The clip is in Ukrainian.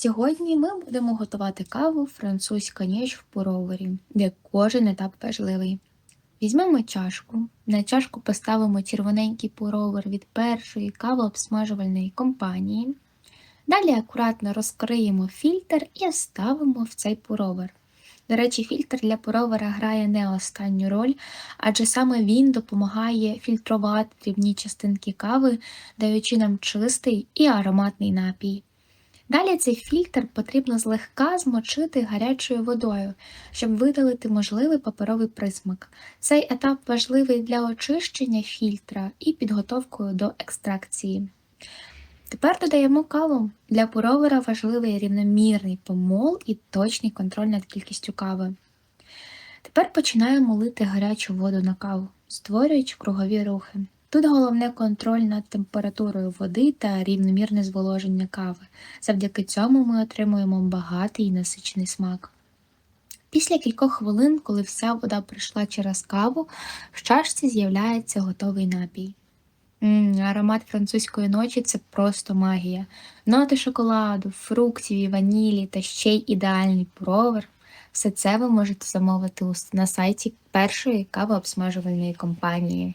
Сьогодні ми будемо готувати каву французька ніч в пуровері, де кожен етап важливий. Візьмемо чашку. На чашку поставимо червоненький пуровер від першої кавообсмажувальної компанії. Далі акуратно розкриємо фільтр і ставимо в цей пуровер. До речі, фільтр для пуровера грає не останню роль, адже саме він допомагає фільтрувати дрібні частинки кави, даючи нам чистий і ароматний напій. Далі цей фільтр потрібно злегка змочити гарячою водою, щоб видалити можливий паперовий присмак. Цей етап важливий для очищення фільтра і підготовкою до екстракції. Тепер додаємо каву. Для пуровера важливий рівномірний помол і точний контроль над кількістю кави. Тепер починаємо лити гарячу воду на каву, створюючи кругові рухи. Тут головне контроль над температурою води та рівномірне зволоження кави. Завдяки цьому ми отримуємо багатий і насичений смак. Після кількох хвилин, коли вся вода пройшла через каву, в чашці з'являється готовий напій. М, аромат французької ночі це просто магія. Ноти шоколаду, фруктів і ванілі та ще й ідеальний пуровер. Все це ви можете замовити на сайті першої кавообсмажувальної компанії.